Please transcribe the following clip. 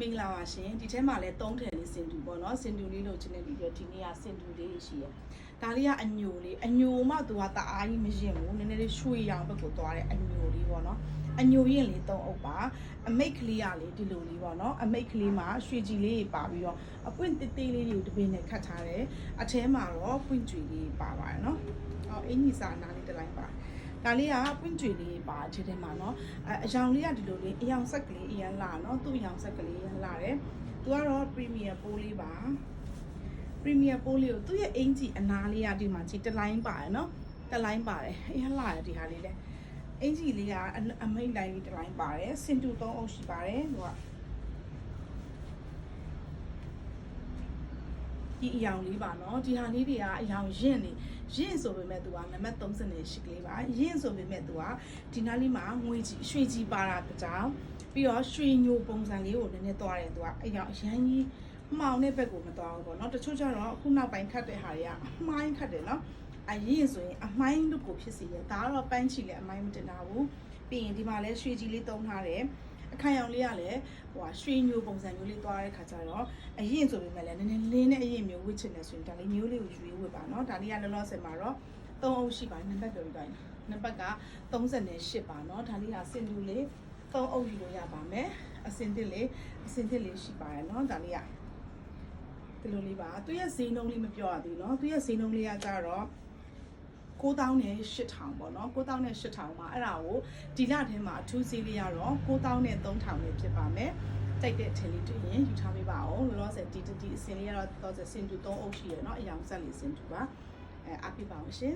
မင်္ဂလာပါရှင်ဒီထဲမှာလည်းသုံးထည်လေးစင်တူပေါ့နော်စင်တူလေးလို့ချင်းနေပြီးတော့ဒီနေ့ကစင်တူလေးရှိရဒါလေးကအညိုလေးအညိုမှသူကတအားကြီးမရင်ဘူးနည်းနည်းလေးရွှေရောင်ဘက်ကိုသွားတဲ့အညိုလေးပေါ့နော်အညိုရင်လေးသုံးအုပ်ပါအမိတ်ကလေးကလေဒီလိုလေးပေါ့နော်အမိတ်ကလေးမှာရွှေကြည်လေးပါပြီးတော့အပွင့်တေးသေးလေးတွေကိုတပင်းနဲ့ခတ်ထားတယ်အထဲမှာတော့ပွင့်ကြွေလေးပါပါတယ်နော်အော်အင်ကြီးစာနာလေးတစ်လိုက်ပါဒါလေးကပွင့်ကြွေလေးပါဒီထဲမှာเนาะအအယောင်လေးကဒီလိုလေးအယောင်ဆက်ကလေးအရန်လာเนาะသူ့အယောင်ဆက်ကလေးရန်လာတယ်သူကတော့ premier ပိုးလေးပါ premier ပိုးလေးကိုသူ့ရဲ့အင်ကြီးအနားလေးကဒီမှာကြည်တစ်လိုင်းပါတယ်เนาะတစ်လိုင်းပါတယ်အရန်လာတယ်ဒီဟာလေးလေ အင်ကြီးလေးကအမိတ်တိုင်းလေးတစ်တိုင်းပါတယ်စင်တူ၃အုပ်ရှိပါတယ်ဟိုကဒီအယောင်လေးပါနော်ဒီဟာလေးတွေကအယောင်ရင့်နေရင့်ဆိုပေမဲ့သူကနံပါတ်30နဲ့ရှိကလေးပါရင့်ဆိုပေမဲ့သူကဒီနားလေးမှာငွေကြီးရွှေကြီးပါတာကြောင်ပြီးတော့ရွှေညိုပုံစံလေးကိုနည်းနည်းသွားတယ်သူကအယောင်အရန်ကြီးမှောင်တဲ့ဘက်ကိုမသွားဘူးပေါ့နော်တချို့ကျတော့ခုနောက်ပိုင်းခတ်တဲ့ဟာတွေကအမှိုင်းခတ်တယ်နော် အရင်ဆိုရင်အမိုင်းလို့ကိုဖြစ်စီတယ်ဒါကတော့ပန်းချီလည်းအမိုင်းမတင်တာဘူးပြီးရင်ဒီမှာလည်းရွှေကြီးလေးသုံးထားတယ်အခိုင်အောင်လေးကလည်းဟိုဟာရွှေညိုပုံစံမျိုးလေးသွားတဲ့ခါကျတော့အရင်ဆိုပေမဲ့လည်းနည်းနည်းလင်းတဲ့အရင်မျိုးဝစ်ချင်တယ်ဆိုရင်ဒါလေးမျိုးလေးကိုရွေးဝစ်ပါနော်ဒါလေးကလောလောဆယ်မှာတော့၃အုပ်ရှိပါတယ်နံပါတ်ပြောပြီးသွားရင်နံပါတ်က38ပါနော်ဒါလေးကစင်တူလေး၃အုပ်ယူလို့ရပါမယ်အစင်တစ်လေးအစင်တစ်လေးရှိပါတယ်နော်ဒါလေးကဒီလိုလေးပါသူရဲ့ဈေးနှုန်းလေးမပြောရသေးဘူးနော်သူရဲ့ဈေးနှုန်းလေးကကြတော့ 9000နဲ့8000ပေါ့နော်9000နဲ့8000မှာအဲ့ဒါကိုဒီလထဲမှာအထူးဈေးလေးရတော့9000နဲ့3000နဲ့ဖြစ်ပါမယ်တိုက်တဲ့အထည်လေးတွေ့ရင်ယူထားပေးပါအောင်လောလောဆယ်ဒီဒီအစင်လေးကတော့တော့စင်တူ3အုပ်ရှိရယ်เนาะအယောင်ဆက်လေးစင်တူပါအဲအပြပါအောင်ရှင်